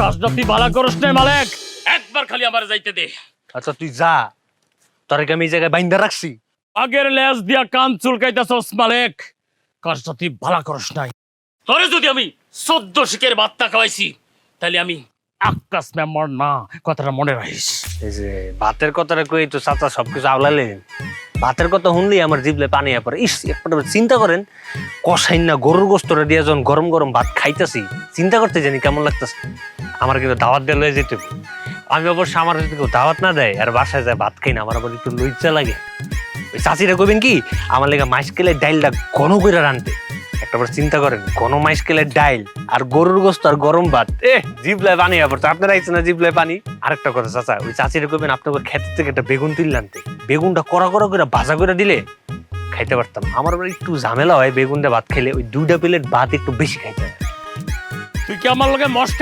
কাজটা তুই ভালো করস নাই মালিক। একবার খালি আমার যাইতে দে। আচ্ছা তুই যা। তোর আমি এই জায়গায় বাইন্দা রাখছি। আগের লেজ দিয়া কান চুলকাইতেছস মালিক। কাজটা তুই ভালো করস নাই। তোরে যদি আমি চোদ্দ শিকের বার্তা খাওয়াইছি তাহলে আমি আকাশ মেম্বার না কথাটা মনে রাখিস। এই যে ভাতের কথাটা কই তো চাচা সবকিছু আওলালে ভাতের কথা শুনলেই আমার জিভলে পানি পড়ে। ইস একটা চিন্তা করেন কষাইন না গরুর গোস্তরে দিয়ে যখন গরম গরম ভাত খাইতেছি, চিন্তা করতে জানি কেমন লাগতেছে। আমার কিন্তু দাওয়াত দিয়ে লয়ে যেতে আমি অবশ্য আমার যদি কেউ দাওয়াত না দেয়, আর বাসায় যায় ভাত খাই না, আমার আবার একটু লজ্জা লাগে। ওই চাচিরা কবেন কি, আমার লেগে মাইস কেলে ডাইলটা ঘন করে রানতে। একটা বার চিন্তা করেন ঘন মাইসকেলের ডাইল আর গরুর গোস্ত আর গরম ভাত এ জিবলায় পানি আবার তো আপনারা আইছেন না জিবলায় পানি? আরেকটা কথা চাচা, ওই চাচিরা কইবেন আপনাকে ক্ষেত থেকে একটা বেগুন তুললে আনতে বেগুনটা করা করা করে ভাজা করে দিলে খাইতে পারতাম আমার আবার একটু ঝামেলা হয় বেগুনটা ভাত খেলে, ওই দুইটা প্লেট ভাত একটু বেশি খাইতে তুই কি আমার লগে মস্ত